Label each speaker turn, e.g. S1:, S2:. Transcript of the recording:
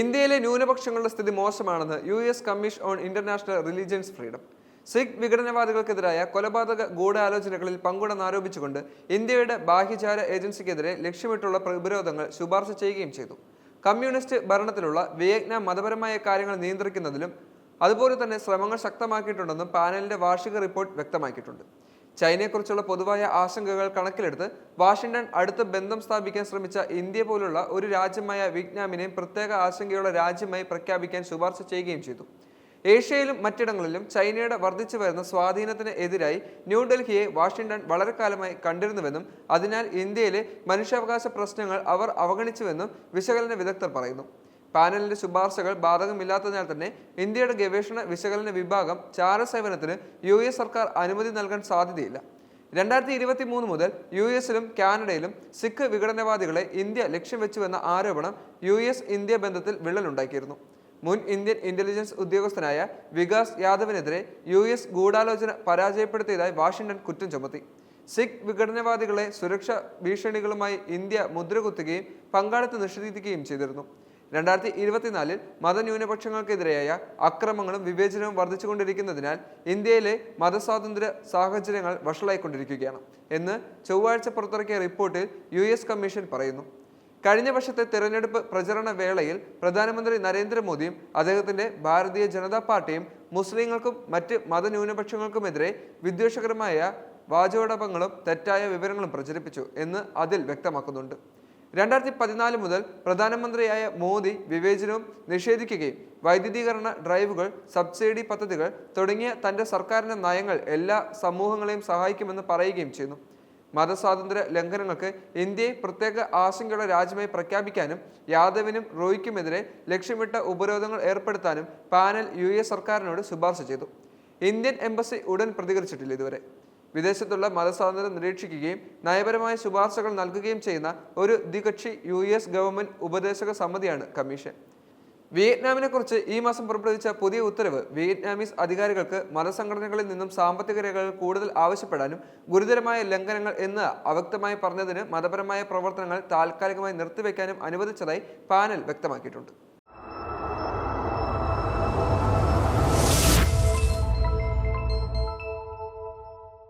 S1: ഇന്ത്യയിലെ ന്യൂനപക്ഷങ്ങളുടെ സ്ഥിതി മോശമാണെന്ന് U S commission on international religions freedom. Sikh വിഘടനവാദികൾക്കെതിരായ കൊലപാതക ഗൂഢാലോചനകളിൽ പങ്കുണ്ടെന്ന് ആരോപിച്ചുകൊണ്ട് ഇന്ത്യയുടെ ബാഹ്യചാര ഏജൻസിക്കെതിരെ ലക്ഷ്യമിട്ടുള്ള പ്രതിരോധങ്ങൾ ശുപാർശ ചെയ്യുകയും ചെയ്തു. കമ്മ്യൂണിസ്റ്റ് ഭരണത്തിലുള്ള വിയറ്റ്നാം മതപരമായ കാര്യങ്ങൾ നിയന്ത്രിക്കുന്നതിലും അതുപോലെ തന്നെ ശ്രമങ്ങൾ ശക്തമാക്കിയിട്ടുണ്ടെന്നും പാനലിന്റെ വാർഷിക റിപ്പോർട്ട് വ്യക്തമാക്കിയിട്ടുണ്ട്. ചൈനയെക്കുറിച്ചുള്ള പൊതുവായ ആശങ്കകൾ കണക്കിലെടുത്ത് വാഷിംഗ്ടൺ അടുത്ത ബന്ധം സ്ഥാപിക്കാൻ ശ്രമിച്ച ഇന്ത്യ പോലുള്ള ഒരു രാജ്യമായ വിയറ്റ്നാമിനെ പ്രത്യേക ആശങ്കയുള്ള രാജ്യമായി പ്രഖ്യാപിക്കാൻ ശുപാർശ ചെയ്യുകയും ചെയ്തു. ഏഷ്യയിലും മറ്റിടങ്ങളിലും ചൈനയുടെ വർദ്ധിച്ചു വരുന്ന സ്വാധീനത്തിന് എതിരായി ന്യൂഡൽഹിയെ വാഷിംഗ്ടൺ വളരെ കാലമായി കണ്ടിരുന്നുവെന്നും അതിനാൽ ഇന്ത്യയിലെ മനുഷ്യാവകാശ പ്രശ്നങ്ങൾ അവർ അവഗണിച്ചുവെന്നും വിശകലന വിദഗ്ധർ പറയുന്നു. പാനലിന്റെ ശുപാർശകൾ ബാധകമില്ലാത്തതിനാൽ തന്നെ ഇന്ത്യയുടെ ഗവേഷണ വിശകലന വിഭാഗം ചാര സേവനത്തിന് യു എസ് സർക്കാർ അനുമതി നൽകാൻ സാധ്യതയില്ല. രണ്ടായിരത്തി ഇരുപത്തി മൂന്ന് മുതൽ യു എസിലും കാനഡയിലും സിഖ് വിഘടനവാദികളെ ഇന്ത്യ ലക്ഷ്യം വെച്ചുവെന്ന ആരോപണം യു എസ് ഇന്ത്യ ബന്ധത്തിൽ വിള്ളലുണ്ടാക്കിയിരുന്നു. മുൻ ഇന്ത്യൻ ഇന്റലിജൻസ് ഉദ്യോഗസ്ഥനായ വികാസ് യാദവിനെതിരെ യു എസ് ഗൂഢാലോചന പരാജയപ്പെടുത്തിയതായി വാഷിംഗ്ടൺ കുറ്റം ചുമത്തി. സിഖ് വിഘടനവാദികളെ സുരക്ഷാ ഭീഷണികളുമായി ഇന്ത്യ മുദ്രകുത്തുകയും പങ്കാളിത്തം നിഷേധിക്കുകയും ചെയ്തിരുന്നു. രണ്ടായിരത്തി ഇരുപത്തിനാലിൽ മതന്യൂനപക്ഷങ്ങൾക്കെതിരെയായ അക്രമങ്ങളും വിവേചനവും വർദ്ധിച്ചുകൊണ്ടിരിക്കുന്നതിനാൽ ഇന്ത്യയിലെ മതസ്വാതന്ത്ര്യ സാഹചര്യങ്ങൾ വഷളായിക്കൊണ്ടിരിക്കുകയാണ് എന്ന് ചൊവ്വാഴ്ച പുറത്തിറക്കിയ റിപ്പോർട്ടിൽ യു കമ്മീഷൻ പറയുന്നു. കഴിഞ്ഞ വർഷത്തെ തെരഞ്ഞെടുപ്പ് പ്രചരണ വേളയിൽ പ്രധാനമന്ത്രി നരേന്ദ്രമോദിയും അദ്ദേഹത്തിന്റെ ഭാരതീയ ജനതാ പാർട്ടിയും മുസ്ലിങ്ങൾക്കും മറ്റ് മതന്യൂനപക്ഷങ്ങൾക്കുമെതിരെ വിദ്വേഷകരമായ വാചോടപങ്ങളും തെറ്റായ വിവരങ്ങളും പ്രചരിപ്പിച്ചു എന്ന് അതിൽ വ്യക്തമാക്കുന്നുണ്ട്. രണ്ടായിരത്തി പതിനാല് മുതൽ പ്രധാനമന്ത്രിയായ മോദി വിവേചനവും നിഷേധിക്കുകയും വൈദ്യുതീകരണ ഡ്രൈവുകൾ സബ്സിഡി പദ്ധതികൾ തുടങ്ങിയ തന്റെ സർക്കാരിന്റെ നയങ്ങൾ എല്ലാ സമൂഹങ്ങളെയും സഹായിക്കുമെന്ന് പറയുകയും ചെയ്യുന്നു. മതസ്വാതന്ത്ര്യ ലംഘനങ്ങൾക്ക് ഇന്ത്യയെ പ്രത്യേക ആശങ്കയുള്ള രാജ്യമായി പ്രഖ്യാപിക്കാനും യാദവിനും റോയ്ക്കുമെതിരെ ലക്ഷ്യമിട്ട ഉപരോധങ്ങൾ ഏർപ്പെടുത്താനും പാനൽ യു സർക്കാരിനോട് ശുപാർശ ചെയ്തു. ഇന്ത്യൻ എംബസി ഉടൻ പ്രതികരിച്ചിട്ടില്ല ഇതുവരെ. വിദേശത്തുള്ള മതസ്വാതന്ത്ര്യം നിരീക്ഷിക്കുകയും നയപരമായ ശുപാർശകൾ നൽകുകയും ചെയ്യുന്ന ഒരു ദ്വികക്ഷി യു എസ് ഗവൺമെന്റ് ഉപദേശക സമിതിയാണ് കമ്മീഷൻ. വിയറ്റ്നാമിനെ കുറിച്ച് ഈ മാസം പുറപ്പെടുവിച്ച പുതിയ ഉത്തരവ് വിയറ്റ്നാമീസ് അധികാരികൾക്ക് മതസംഘടനകളിൽ നിന്നും സാമ്പത്തിക രേഖകൾ കൂടുതൽ ആവശ്യപ്പെടാനും ഗുരുതരമായ ലംഘനങ്ങൾ എന്ന് അവ്യക്തമായി പറഞ്ഞതിന് മതപരമായ പ്രവർത്തനങ്ങൾ താൽക്കാലികമായി നിർത്തിവെക്കാനും അനുവദിച്ചതായി പാനൽ വ്യക്തമാക്കിയിട്ടുണ്ട്.